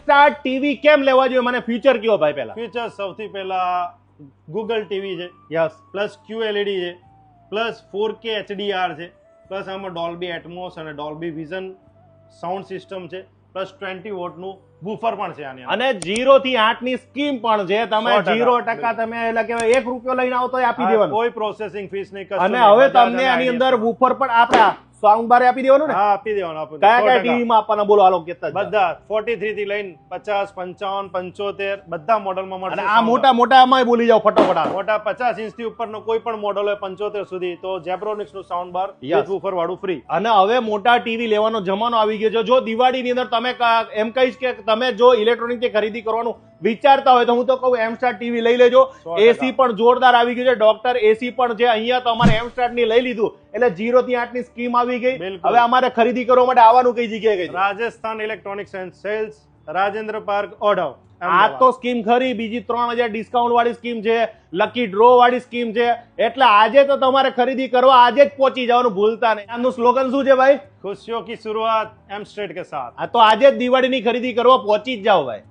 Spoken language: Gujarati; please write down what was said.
સ્ટાર ટીવી કેમ લેવા જોઈએ? મને ફ્યુચર કયો ભાઈ પહેલા. ફ્યુચર સૌથી પહેલા ગૂગલ ટીવી છે. યસ પ્લસ ક્યુ એલઈડી છે પ્લસ ફોર કે એચડીઆર છે. પ્લસ આમાં ડોલ્બી એટમોસ અને ડોલ્બી વિઝન સાઉન્ડ સિસ્ટમ છે. પ્લસ ટ્વેન્ટી વોટનું બુફર પણ છે આની અને જીરો થી આઠની સ્કીમ પણ છે. તમે જીરો ટકા. તમે એટલે કે એક રૂપિયો લઈને આવો તો આપી દેવાનું. કોઈ પ્રોસેસિંગ ફીસ નહીં અને હવે તમને આની અંદર બુફર પણ આપણે સાઉન્ડ બારે આપી દેવાનું ને? હા આપી દેવાનું આપી કયા કયા. ટીવી માં આપવાના બોલો હાલો કેતા બધા ફોર્ટી થ્રી થી લઈને પચાસ પંચાવન પંચોતેર બધા મોડલમાં મળશે આ મોટા મોટા માં બોલી જાવ ફટાફટ મોટા પચાસ ઇંચથી ઉપરનો કોઈ પણ મોડલ હોય પંચોતેર સુધી તો જેબ્રોનિક્સનું સાઉન્ડ બાર. વિથ બુફર વાળું ફ્રી અને હવે મોટા ટીવી લેવાનો જમાનો આવી ગયો છે. જો દિવાળી ની અંદર તમે એમ કહીશ કે તમે જો ઇલેક્ટ્રોનિકથી ખરીદી કરવાનું વિચારતા હોય તો હું તો કહું એમસ્ટાર ટીવી લઈ લેજો. એસી પણ જોરદાર આવી ગયું છે. ડોક્ટર એસી પણ છે. અહીંયા તો અમારે એમ ની લઈ લીધું. એટલે જીરો થી આઠની સ્કીમ આવી ગઈ. હવે અમારે ખરીદી કરવા માટે આવવાનું કઈ જગ્યાએ કઈ Rajasthan electronics and sales Rajendra Park Odhav. આ તો સ્કીમ ખરી. બીજી ત્રણ હજાર ડિસ્કાઉન્ટ વાળી સ્કીમ છે. લકી ડ્રો વાળી સ્કીમ છે. એટલે આજે તો તમારે ખરીદી કરવા આજે જ પહોંચી જવાનું. ભૂલતા નહીં. આનું સ્લોગન શું છે ભાઈ? ખુશીઓ કી શરૂઆત એમ સ્ટેટ કે સાથ? આ તો આજે જ દિવાળીની ખરીદી કરવા પહોંચી જ જાઓ ભાઈ.